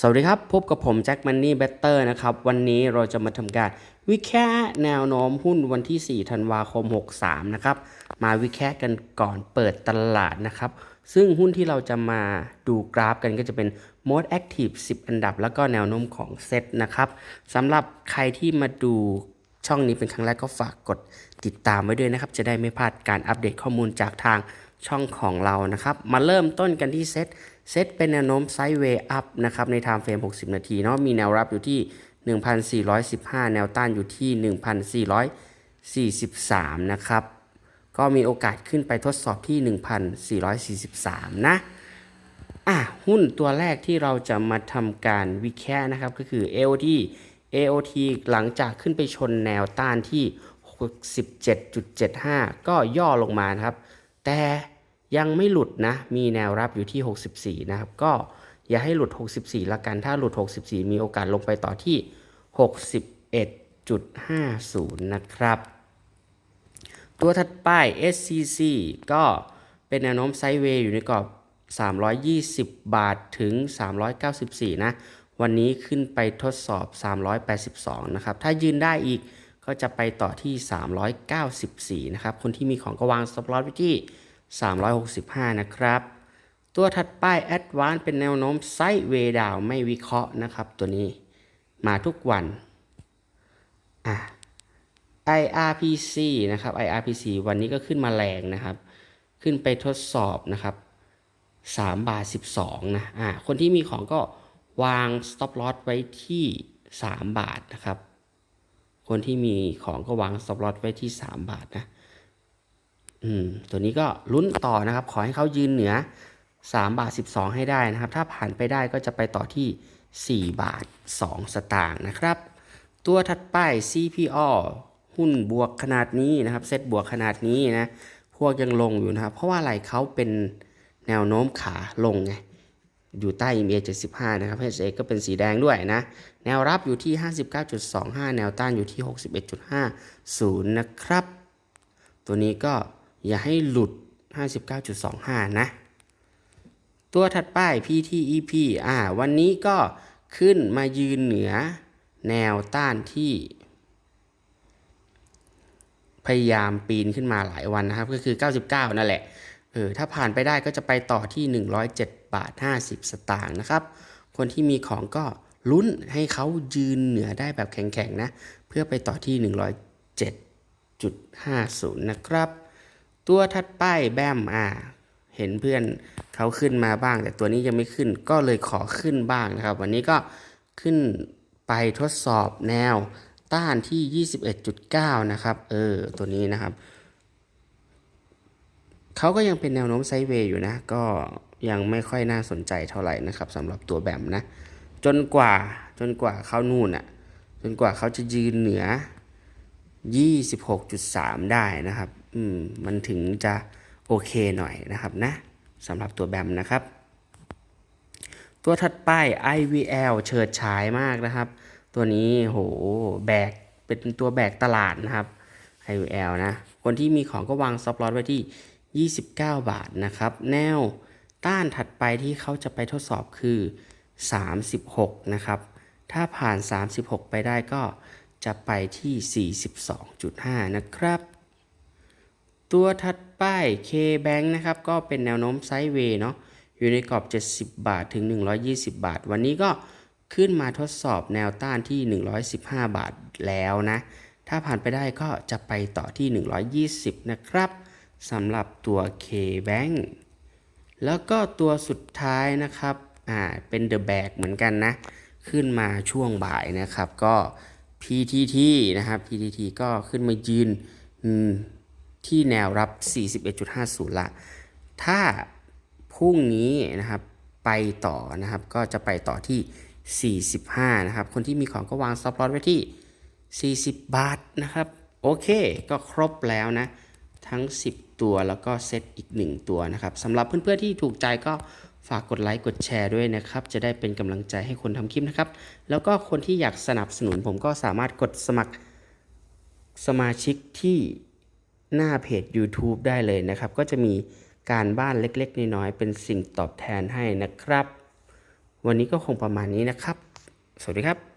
สวัสดีครับ พบกับผมแจ็คมันนี่เบเตอร์นะครับ วันนี้เราจะมาทำการวิเคราะห์แนวโน้มหุ้นวันที่ 4 ธันวาคม 63 นะครับ มาวิเคราะห์กันก่อนเปิดตลาดนะครับ ซึ่งหุ้นที่เราจะมาดูกราฟกันก็จะเป็น most active 10 อันดับ แล้วก็แนวโน้มของเซตนะครับสำหรับใครที่มาดูช่องนี้เป็นครั้งแรกก็ฝากกดติดตามไว้ด้วยนะครับ จะได้ไม่พลาดการอัปเดตข้อมูลจากทาง ช่องของเรานะครับ มาเริ่มต้นกันที่เซตเซตเป็นแนวโน้มไซด์เวย์อัพนะครับใน time frame 60 นาทีเนาะมีแนวรับอยู่ที่ 1,415 แนวต้านอยู่ที่ 1,443 นะครับ ก็มีโอกาสขึ้นไปทดสอบที่ 1,443 นะอะหุ้นตัวแรกที่เราจะมาทำการวิเคราะห์นะครับ ก็คือ AOT AOT หลังจากขึ้นไปชนแนวต้านที่ 67.75 ก็ย่อลงมานะครับ แต่ยังไม่หลุดนะ มีแนวรับอยู่ที่ 64 นะครับ ก็อย่าให้หลุด 64 ละกัน ถ้าหลุด 64 มีโอกาสลงไปต่อที่ 61.50 นะครับ ตัวถัดไป SCC ก็เป็นแนวโน้มไซด์เวย์อยู่ในกรอบ 320 บาทถึง 394 นะ วันนี้ขึ้นไปทดสอบ 382 นะครับ ถ้ายืนได้อีกก็จะไปต่อที่ 394 นะครับ คนที่มีของก็วาง stop loss ไว้ที่ 365 นะครับ ตัวถัดไป Advance เป็นแนวโน้มไซด์เวดาวไม่วิเคราะห์นะครับ ตัวนี้มาทุกวันอะ IRPC นะครับ IRPC วันนี้ก็ขึ้นมาแรงนะครับ ขึ้นไปทดสอบนะครับ3บาท12นะอ่าคนที่มีของก็วาง stop loss ไว้ที่ 3 บาทนะครับ คนที่มีของก็วาง stop loss ไว้ที่ 3 บาทนะ อืมตัวนี้ก็ลุ้นต่อนะครับ ขอให้เขายืนเหนือ3บาท12 ให้ได้นะครับ ถ้าผ่านไปได้ก็จะไปต่อที่ 4 บาท 2 สตางค์นะครับ ตัวถัดไป CPO หุ้นบวกขนาดนี้นะครับ เซตบวกขนาดนี้นะ พวกยังลงอยู่นะครับ เพราะว่าอะไรเขาเป็นแนวโน้มขาลงไง อยู่ใต้ EMA 75 นะครับ HX ก็เป็นสีแดงด้วยนะ แนวรับอยู่ที่ 59.25 แนวต้านอยู่ที่ 61.50 นะครับ ตัวนี้ก็ อย่าให้หลุด 59.25 นะ ตัวถัดไป PTEP อ่า วันนี้ก็ขึ้นมายืนเหนือแนวต้านที่ พยายามปีนขึ้นมาหลายวันนะครับ ก็คือ 99 นั่นแหละ เออ ถ้าผ่านไปได้ก็จะไปต่อที่ 107 บาท 50 สตางค์นะครับ คนที่มีของก็ลุ้นให้เขายืนเหนือได้แบบแข็งๆนะ เพื่อไปต่อที่ 107.50 นะครับ ตัวถัดไปแบมอ่า เห็นเพื่อนเขาขึ้นมาบ้าง แต่ตัวนี้ยังไม่ขึ้นก็เลยขอขึ้นบ้างนะครับ วันนี้ก็ขึ้นไปทดสอบแนวต้านที่ 21.9 นะครับ เออ ตัวนี้นะครับ เขาก็ยังเป็นแนวโน้มไซด์เวย์อยู่นะ ก็ยังไม่ค่อยน่าสนใจเท่าไหร่นะครับสำหรับตัวแบมนะ จนกว่าจนกว่าเขานู่นอะจนกว่าเขาจะยืนเหนือ 26.3 ได้นะครับ อืมมันถึงจะโอเคหน่อยนะครับนะสำหรับตัวแบมนะครับ ตัวถัดไป IVL เฉิดฉายมากนะครับ ตัวนี้โหแบกเป็นตัวแบกตลาดนะครับ IVL นะ คนที่มีของก็วางซับลอตไว้ที่ 29 บาทนะครับ แนวต้านถัดไปที่เขาจะไปทดสอบคือ 36 นะครับ ถ้าผ่าน 36 ไปได้ก็จะไปที่ 42.5 นะครับ ตัวถัดไป K-Bank นะครับก็เป็นแนวโน้มไซด์เวย์เนาะอยู่ในกรอบ 70 บาทถึง 120 บาท วันนี้ก็ขึ้นมาทดสอบแนวต้านที่ 115 บาทแล้วนะ ถ้าผ่านไปได้ก็จะไปต่อที่ 120 นะครับสำหรับตัว K-Bank แล้วก็ตัวสุดท้ายนะครับอ่าเป็น The Bag เหมือนกันนะ ขึ้นมาช่วงบ่ายนะครับก็ PTT นะครับ PTT ก็ขึ้นมายืนอืม ที่แนวรับ 41.50 ละ ถ้าพรุ่งนี้นะครับไปต่อนะครับ ก็จะไปต่อที่ 45 นะครับ คนที่มีของก็วางซับลอตไว้ที่ 40 บาทนะครับ โอเค ก็ครบแล้วนะ ทั้ง 10 ตัวแล้วก็เซตอีก 1 ตัวนะครับสำหรับเพื่อนๆที่ถูกใจก็ฝากกดไลค์กดแชร์ด้วยนะครับ จะได้เป็นกำลังใจให้คนทำคลิปนะครับ แล้วก็คนที่อยากสนับสนุนผมก็สามารถกดสมัครสมาชิกที่ หน้าเพจ YouTube ได้เลยนะครับ ก็จะมีการบ้านเล็กๆ น้อยๆเป็นสิ่งตอบแทนให้นะครับ วันนี้ก็คงประมาณนี้นะครับ สวัสดีครับ